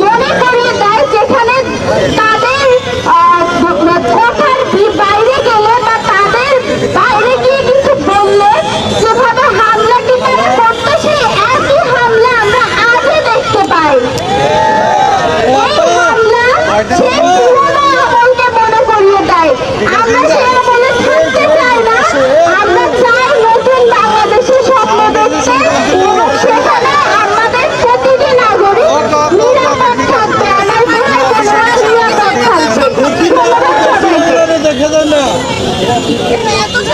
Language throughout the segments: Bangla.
মনে করিয়ে দেয় যেখানে তাদের আহ, কথার বি- বাইরে গেলে বা তাদের বাইরে গিয়ে কিছু বললে যেভাবে হামলাটি তারা করতো সেই একই হামলা আমরা আজও দেখতে পাই এই হামলা সেই পুরোনো আমলকে মনে করিয়ে দেয় আমরা সেই আমলে থাকতে চাই না আমরা চাই নতুন বাংলাদেশের স্বপ্ন দেখতে এবং সেখানে আমাদের প্রতিটি নাগরিক নিরাপদ থাকবে আমার ভাই বোনেরা নিরাপদ থাকবে ধন্যবাদ সবাইকে দেখে দেন না ঢাকা বিশ্ববিদ্যালয়ের শিক্ষার্থী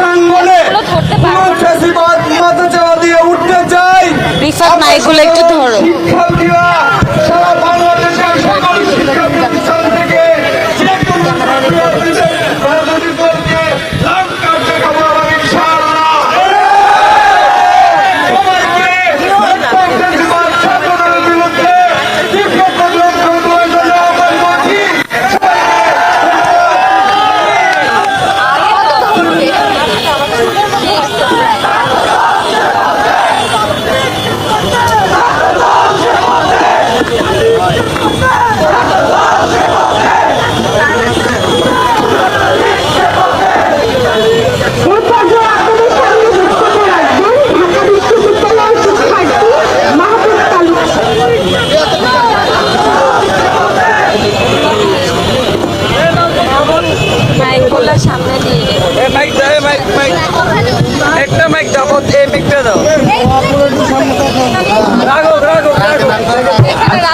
শিক্ষাঙ্গনে কোন ফেসিবাদ মাথা চাওয়া দিয়ে উঠতে চাই। রিফাত না, এগুলো একটু ধরো। শিক্ষার্থীরা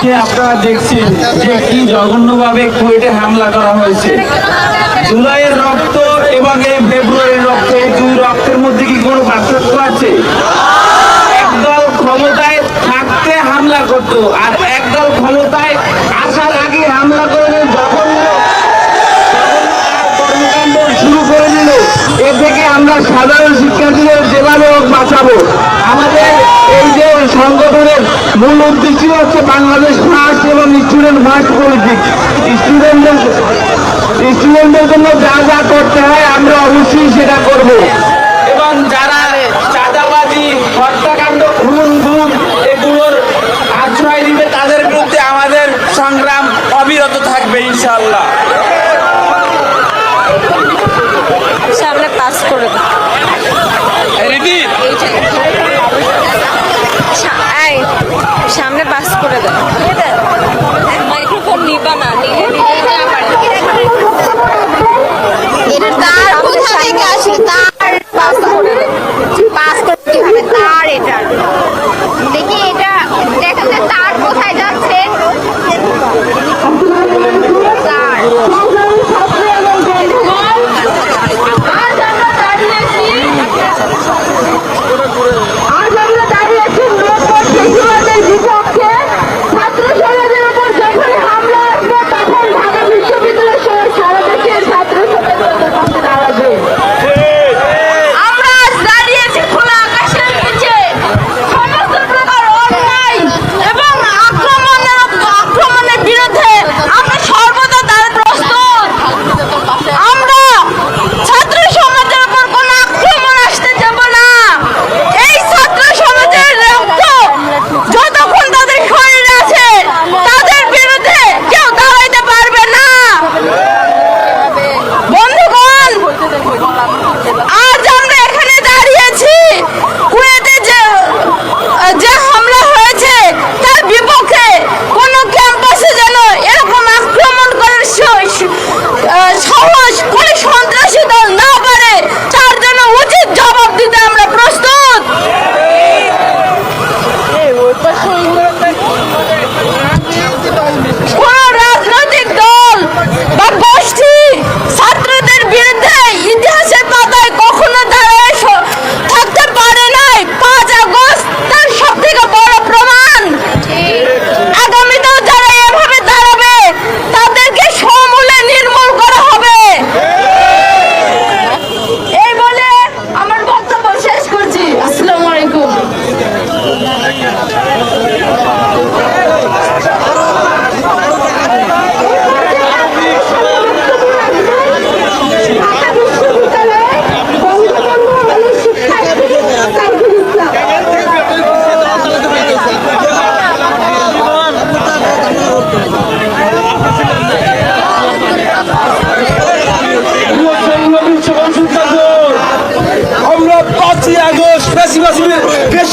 আজকে আপনারা দেখছেন যে কি জঘন্যভাবে কুয়েটে হামলা করা হয়েছে। জুলাইয়ের রক্ত এবং এই ফেব্রুয়ারির রক্ত, এই দুই রক্তের মধ্যে কি কোনো পার্থক্য আছে? একদল ক্ষমতায় থাকতে হামলা করত আর একদল ক্ষমতায় আসার আগে হামলা করে জঘন্য। কর্মকাণ্ড শুরু করে দিল। এ থেকে আমরা সাধারণ শিক্ষার্থীদের যেভাবে হোক বাঁচাবো। এই যে সংগঠনের মূল উদ্দেশ্য হচ্ছে বাংলাদেশ ফার্স্ট এবং স্টুডেন্ট ফার্স্ট পলিটিক্স স্টুডেন্টদের স্টুডেন্টদের জন্য যা যা করতে হয়, আমরা অবশ্যই সেটা করব। এবং যারা করে দাও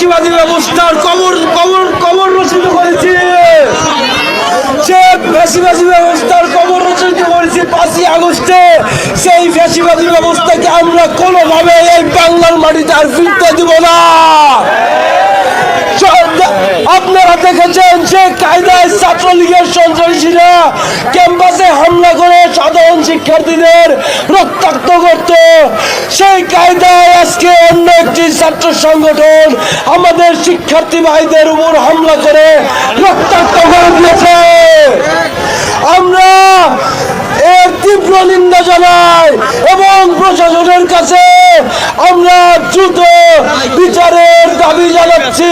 ফেসিবাদী ব্যবস্থার কবর কবর কবর রচিত করেছি। সে ফেসিবাদী ব্যবস্থার কবর রচিত করেছি পাঁচই আগস্টে। সেই ফেসিবাদী ব্যবস্থাকে আমরা কোনোভাবে এই বাংলার মাটিতে আর ফিরতে দিব না। আপনারা দেখেছেন সে কায়দায় ছাত্রলীগের সন্ত্রাসীরা ক্যাম্পাসে হামলা করে সাধারণ শিক্ষার্থীদের রক্তাক্ত করত। সেই কায়দায় আজকে অন্য একটি ছাত্র সংগঠন আমাদের শিক্ষার্থী ভাইদের উপর হামলা করে রক্তাক্ত করে দিয়েছে। আমরা এর তীব্র নিন্দা জানাই এবং প্রশাসনের কাছে আমরা দ্রুত বিচারের দাবি জানাচ্ছি।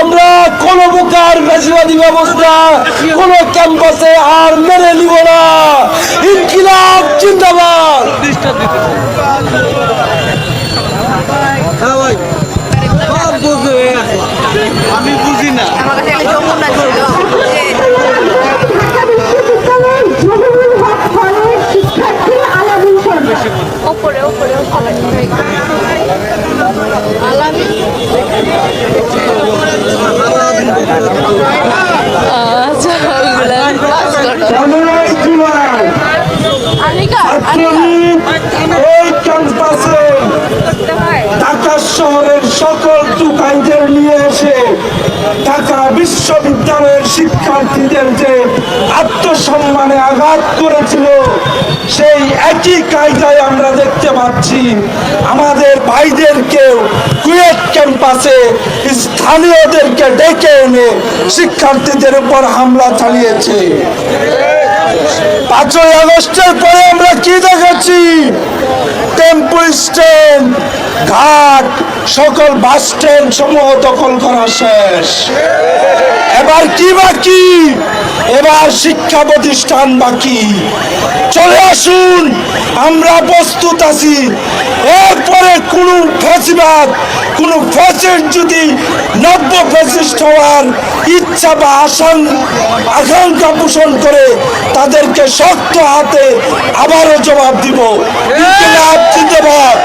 আমরা কোন প্রকার বেশিবাদী ব্যবস্থা কোন ক্যাম্পাসে আর মেনে নিব না। ইনকিলাব জিন্দাবাদ। বিশ্ববিদ্যালয়ের শিক্ষার্থীদের যে আত্মসম্মানে আঘাত করেছিল, সেই একই কায়দায় আমরা দেখতে পাচ্ছি আমাদের ভাইদেরকেও কুয়েট ক্যাম্পাসে স্থানীয়দেরকে ডেকে এনে শিক্ষার্থীদের উপর হামলা চালিয়েছে। পাঁচই আগস্টের পরে আমরা কি দেখেছি? টেম্পো স্ট্যান্ড ঘাট সকল বাস স্ট্যান্ড সমূহ দখল করা শেষ। এবার কি বাকি? এবার শিক্ষা প্রতিষ্ঠান বাকি। চলে আসুন, আমরা প্রস্তুত আছি। এরপরে কোনো ফেসিবাদ কোনো ফ্যাসিস্ট যদি নব্য ফ্যাসিস্ট হওয়ার ইচ্ছা বা আসান আকাঙ্ক্ষা পোষণ করে, তাদেরকে শক্ত হাতে আবারও জবাব দিব। জিন্দাবাদ।